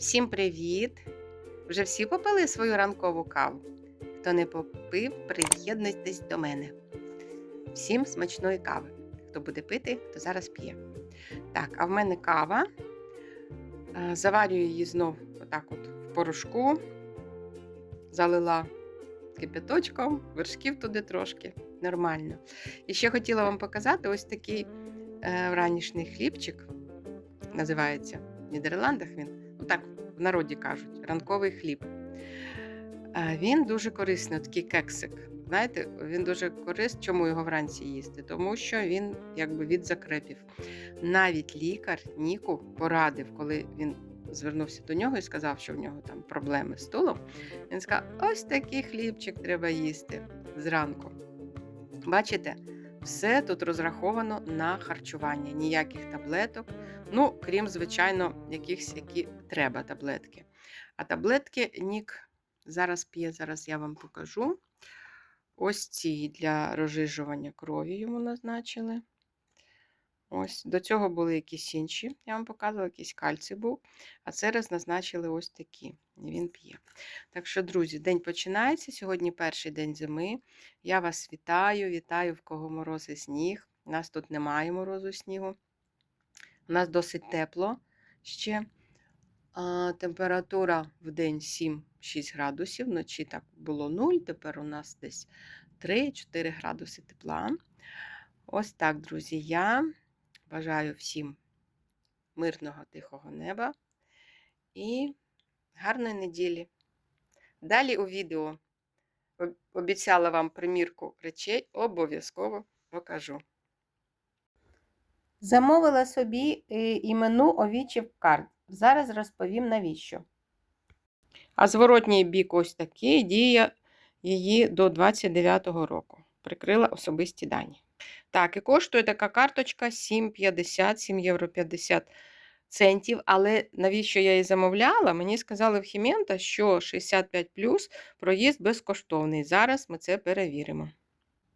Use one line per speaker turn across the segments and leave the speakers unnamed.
Всім привіт! Вже всі попили свою ранкову каву? Хто не попив, приєднуйтесь до мене. Всім смачної кави. Хто буде пити, то зараз п'є. Так, а в мене кава. Е, Заварюю її знов отак от в порошку. Залила кипяточком, вершків туди трошки. Нормально. І ще хотіла вам показати ось такий е, ранішній хлібчик. Називається. В Нідерландах він, так в народі кажуть, ранковий хліб. Е, Він дуже корисний, такий кексик. Знаєте, він дуже корисний. Чому його вранці їсти? Тому що він якби від закрепів. Навіть лікар Ніку порадив, коли він звернувся до нього і сказав, що в нього там проблеми з стулом. Він сказав: ось такий хлібчик треба їсти зранку. Бачите, все тут розраховано на харчування, ніяких таблеток. Ну, крім, звичайно, якихось, які треба таблетки. А таблетки Нік зараз п'є, зараз я вам покажу. Ось ці для розжижування крові йому назначили. Ось, До цього були якісь інші, я вам показувала, якийсь кальцій був. А зараз назначили ось такі. Він п'є. Так що, друзі, день починається. Сьогодні перший день зими. Я вас вітаю, вітаю, в кого мороз і сніг. У нас тут немає морозу снігу. У нас досить тепло ще. Температура в день 7-6 градусів, вночі так було 0, тепер у нас десь 3-4 градуси тепла. Ось так, друзі, я бажаю всім мирного, тихого неба і гарної неділі. Далі у відео обіцяла вам примірку речей, обов'язково покажу. Замовила собі е, імену овічів карт. Зараз розповім навіщо. А зворотній бік ось такий діє її до 29-го року. Прикрила особисті дані. Так, і коштує така карточка 7,50, 7 євро 50 центів. Але навіщо я її замовляла? Мені сказали в Хімента, що 65 проїзд безкоштовний. Зараз ми це перевіримо.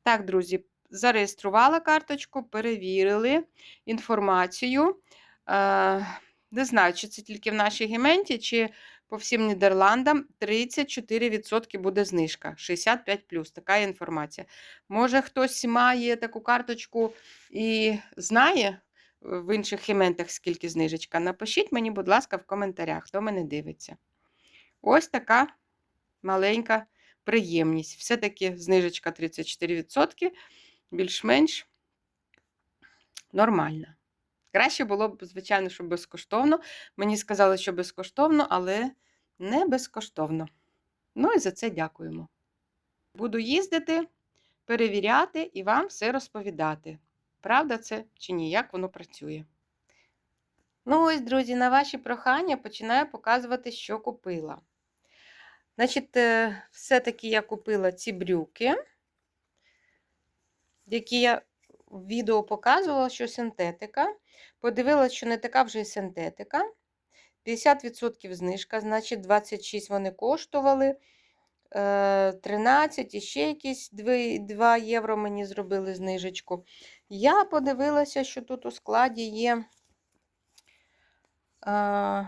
Так, друзі, зареєструвала карточку, перевірили інформацію. Е, не знаю, чи це тільки в нашій гіменті, чи по всім Нідерландам 34% буде знижка. 65 така інформація. Може, хтось має таку карточку і знає в інших хіментах, скільки знижечка. Напишіть мені, будь ласка, в коментарях, хто мене дивиться. Ось така маленька приємність. Все-таки знижечка 34%, більш-менш нормальна. Краще було б, звичайно, що безкоштовно. Мені сказали, що безкоштовно, але не безкоштовно. Ну і за це дякуємо. Буду їздити, перевіряти і вам все розповідати. Правда це чи ні, як воно працює. Ну, ось, друзі, на ваші прохання починаю показувати, що купила. Значить, е, все-таки я купила ці брюки, які я в відео показувала, що синтетика. Подивилася, що не така вже й синтетика. 50% знижка, значить, 26 вони коштували. е, 13 і ще якісь 2, 2 євро мені зробили знижечку. Я подивилася, що тут у складі є а,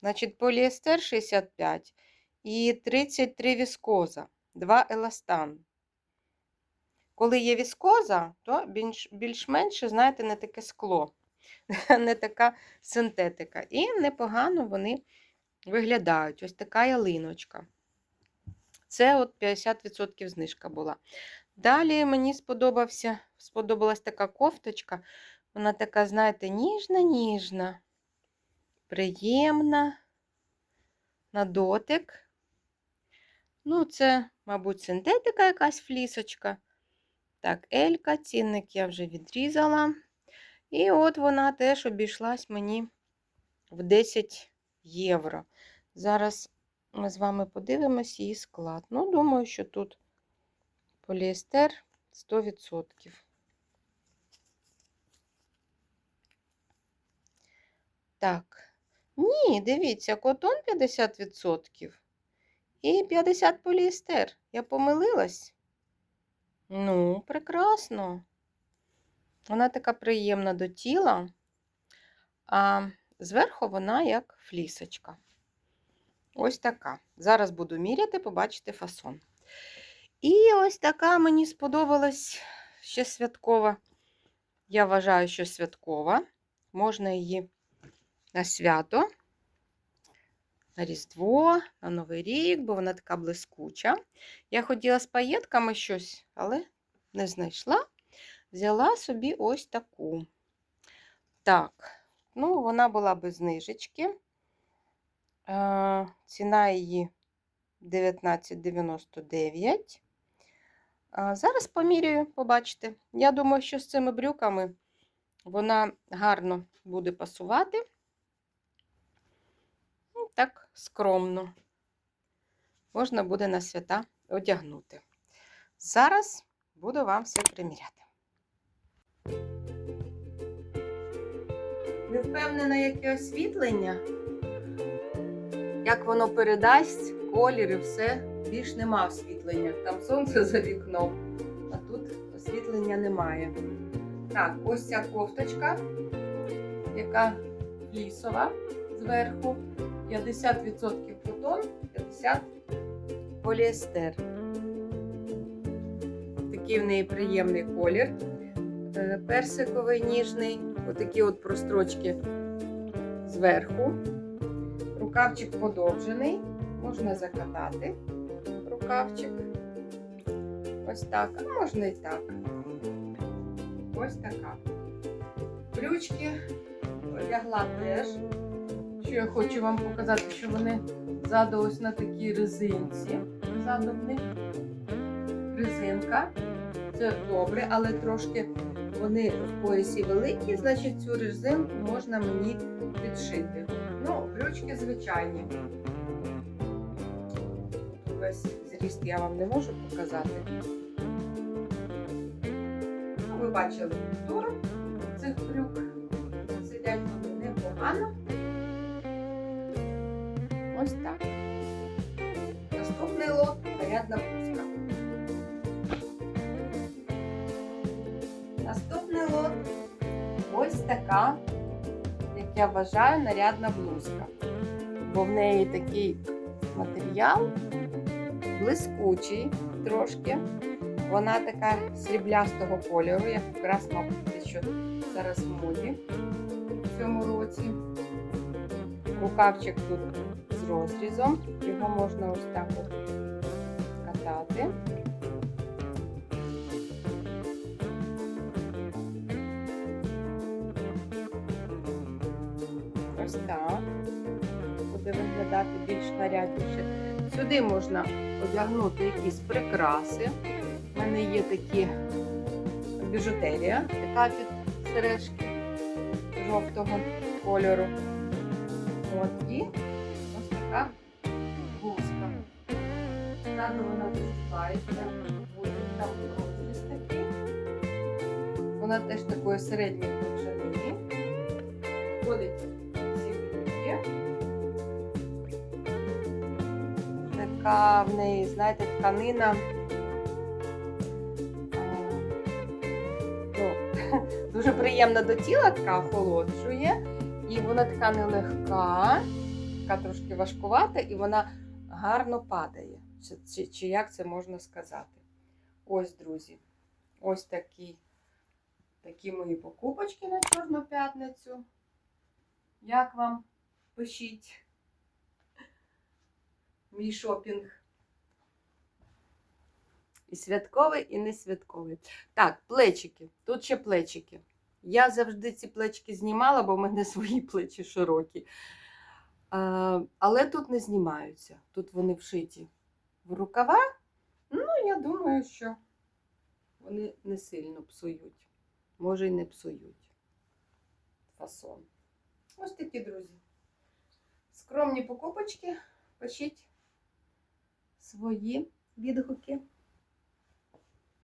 значить, поліестер 65 і 33 віскоза, 2 еластан. Коли є віскоза, то більш- більш-менше, знаєте, не таке скло, не така синтетика. І непогано вони виглядають. Ось така ялиночка. Це от 50% знижка була. Далі мені сподобався, сподобалась така кофточка. Вона така, знаєте, ніжна-ніжна, приємна на дотик. Ну, це, мабуть, синтетика якась флісочка. Так, Елька, цінник я вже відрізала. І от вона теж обійшлась мені в 10 євро. Зараз ми з вами подивимось її склад. Ну, думаю, що тут поліестер 100%. Так. Ні, дивіться, котон 50% і 50 поліестер. Я помилилась? Ну, прекрасно. Вона така приємна до тіла, а зверху вона як флісочка. Ось така. Зараз буду міряти, побачите фасон. І ось така мені сподобалась ще святкова. Я вважаю, що святкова. Можна її на свято, на Різдво, на Новий рік, бо вона така блискуча. Я хотіла з паєтками щось, але не знайшла. Взяла собі ось таку. Так, ну, вона була без знижечки. Ціна її 19,99. Зараз поміряю, побачите. Я думаю, що з цими брюками вона гарно буде пасувати. Ну, так, скромно. Можна буде на свята одягнути. Зараз буду вам все приміряти. Не впевнена, яке освітлення, як воно передасть колір і все. Більш нема освітлення. Там сонце за вікном, а тут освітлення немає. Так, ось ця кофточка, яка лісова зверху. 50% котон, 50% поліестер. Такий в неї приємний колір. Е, Персиковий ніжний, отакі от прострочки зверху. Рукавчик подовжений, можна закатати рукавчик. Ось так, а можна і так. Ось така. Брючки одягла теж. Що я хочу вам показати, що вони ззаду ось на такій резинці. Ззаду в них резинка. Це добре, але трошки вони в поясі великі, значить цю резинку можна мені підшити. Ну, брючки звичайні. Весь зріст я вам не можу показати. Ви бачили фактуру цих брюк. Сидять вони непогано. Ось так. Наступний лот нарядна така, як я вважаю, нарядна блузка. Бо в неї такий матеріал блискучий трошки. Вона така сріблястого кольору, як якраз, мабуть, що зараз в моді в цьому році. Рукавчик тут з розрізом, його можна ось так катати. Виглядати більш нарядніше. Сюди можна одягнути якісь прикраси. У мене є такі біжутерія, така під сережки жовтого кольору. От і ось така блузка. Ззаду вона буде там розріз такий. Вона теж такої середньої довжини. Входить Така в неї, знаєте, тканина. Ну, дуже приємна до тіла, така охолоджує. І вона така нелегка, така трошки важкувата, і вона гарно падає. Чи, чи, чи як це можна сказати? Ось, друзі, ось такі, такі мої покупочки на Чорну п'ятницю. Як вам пишіть мій шопінг? І святковий, і не святковий. Так, плечики. Тут ще плечики. Я завжди ці плечки знімала, бо в мене свої плечі широкі. А, але тут не знімаються. Тут вони вшиті в рукава. Ну, я думаю, що вони не сильно псують. Може, й не псують фасон. Ось такі, друзі. Скромні покупочки. Пишіть свої відгуки.